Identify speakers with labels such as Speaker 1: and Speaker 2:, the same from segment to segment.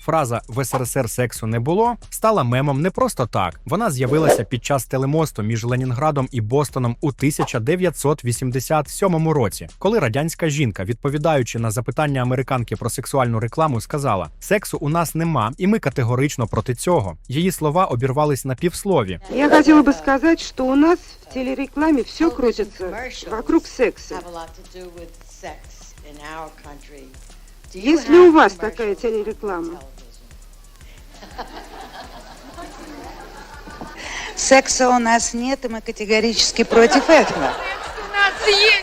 Speaker 1: Фраза в СРСР сексу не було стала мемом не просто так. Вона з'явилася під час телемосту між Ленінградом і Бостоном у 1987 році, коли радянська жінка, відповідаючи на запитання американки про сексуальну рекламу, сказала: Сексу у нас нема, і ми категорично проти цього. Її слова обірвались на півслові.
Speaker 2: Я хотела бы сказать, что у нас в телерекламе все крутится вокруг секса. Есть ли у вас такая телереклама?
Speaker 3: Секса у нас нет, и мы категорически против этого. у нас есть.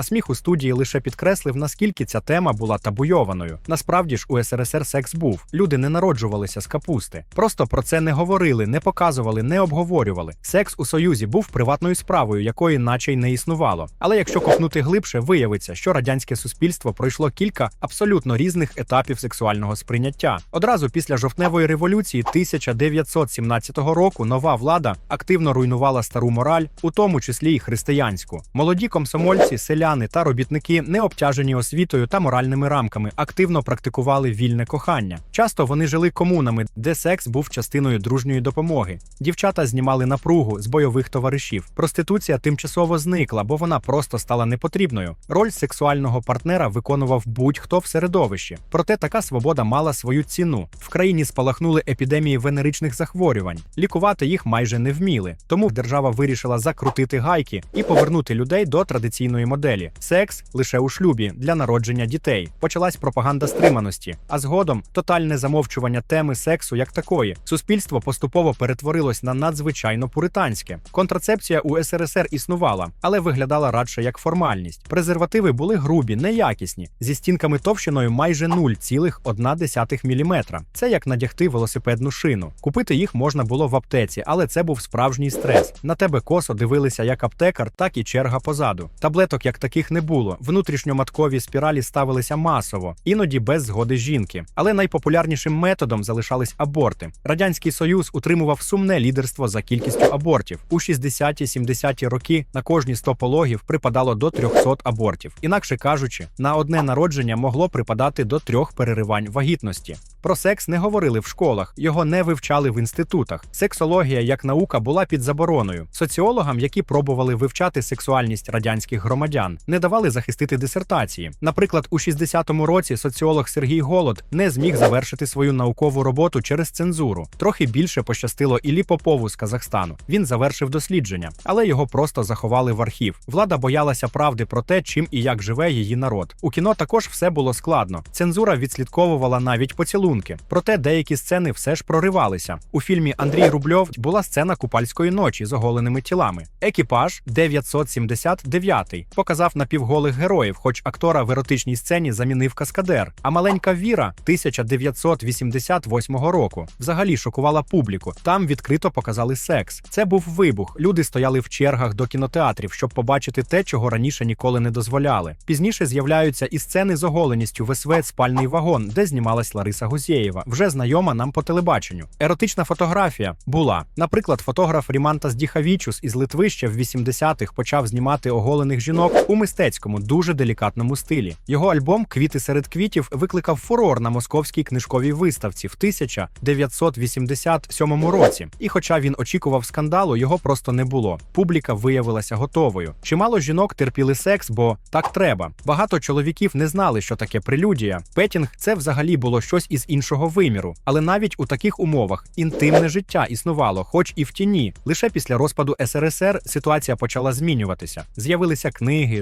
Speaker 1: А сміх у студії лише підкреслив, наскільки ця тема була табуйованою. Насправді ж у СРСР секс був. Люди не народжувалися з капусти. Просто про це не говорили, не показували, не обговорювали. Секс у союзі був приватною справою, якої наче й не існувало. Але якщо копнути глибше, виявиться, що радянське суспільство пройшло кілька абсолютно різних етапів сексуального сприйняття. Одразу після жовтневої революції 1917 року нова влада активно руйнувала стару мораль, у тому числі й християнську. Молоді комсомольці, селяни та робітники, не обтяжені освітою та моральними рамками, активно практикували вільне кохання. Часто вони жили комунами, де секс був частиною дружньої допомоги. Дівчата знімали напругу з бойових товаришів. Проституція тимчасово зникла, бо вона просто стала непотрібною. Роль сексуального партнера виконував будь-хто в середовищі. Проте така свобода мала свою ціну. В країні спалахнули епідемії венеричних захворювань. Лікувати їх майже не вміли. Тому держава вирішила закрутити гайки і повернути людей до традиційної моделі: секс лише у шлюбі для народження дітей. Почалась пропаганда стриманості, а згодом тотальне замовчування теми сексу як такої. Суспільство поступово перетворилось на надзвичайно пуританське. Контрацепція у СРСР існувала, але виглядала радше як формальність. Презервативи були грубі, неякісні, зі стінками товщиною майже 0,1 мм. Це як надягти велосипедну шину. Купити їх можна було в аптеці, але це був справжній стрес. На тебе косо дивилися як аптекар, так і черга позаду. Таблеток як таких не було. Внутрішньоматкові спіралі ставилися масово, іноді без згоди жінки. Але найпопулярнішим методом залишались аборти. Радянський Союз утримував сумне лідерство за кількістю абортів. У 60-70-ті роки на кожні 100 пологів припадало до 300 абортів. Інакше кажучи, на одне народження могло припадати до трьох переривань вагітності. Про секс не говорили в школах, його не вивчали в інститутах. Сексологія як наука була під забороною. Соціологам, які пробували вивчати сексуальність радянських громадян, не давали захистити дисертації. Наприклад, у 60-му році соціолог Сергій Голод не зміг завершити свою наукову роботу через цензуру. Трохи більше пощастило Іллі Попову з Казахстану. Він завершив дослідження, але його просто заховали в архів. Влада боялася правди про те, чим і як живе її народ. У кіно також все було складно. Цензура відслідковувала навіть поцілунки. Проте деякі сцени все ж проривалися. У фільмі Андрій Рубльов була сцена купальської ночі з оголеними тілами. Екіпаж 979 показав напівголих героїв, хоч актора в еротичній сцені замінив каскадер. А маленька Віра 1988 року взагалі шокувала публіку. Там відкрито показали секс. Це був вибух. Люди стояли в чергах до кінотеатрів, щоб побачити те, чого раніше ніколи не дозволяли. Пізніше з'являються і сцени з оголеністю в СВ спальний вагон, де знімалась Лариса Гузєєва, вже знайома нам по телебаченню. Еротична фотографія була. Наприклад, фотограф Рімантас Діхавічус із Литви ще в 80-х почав знімати оголених жінок у мистецькому, дуже делікатному стилі. Його альбом Квіти серед квітів викликав фурор на московській книжковій виставці в 1987 році. І хоча він очікував скандалу, його просто не було. Публіка виявилася готовою. Чимало жінок терпіли секс, бо так треба. Багато чоловіків не знали, що таке прелюдія. Петінг це взагалі було щось із іншого виміру. Але навіть у таких умовах інтимне життя існувало, хоч і в тіні. Лише після розпаду СРСР ситуація почала змінюватися. З'явилися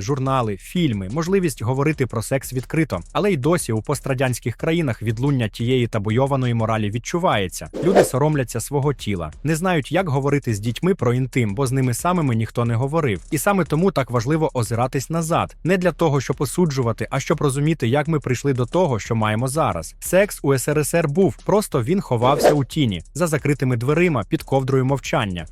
Speaker 1: журнали, фільми, можливість говорити про секс відкрито. Але й досі у пострадянських країнах відлуння тієї табуйованої моралі відчувається. Люди соромляться свого тіла, не знають, як говорити з дітьми про інтим, бо з ними самими ніхто не говорив. І саме тому так важливо озиратись назад, не для того, щоб осуджувати, а щоб розуміти, як ми прийшли до того, що маємо зараз. Секс у СРСР був, просто він ховався у тіні за закритими дверима під ковдрою мовчання.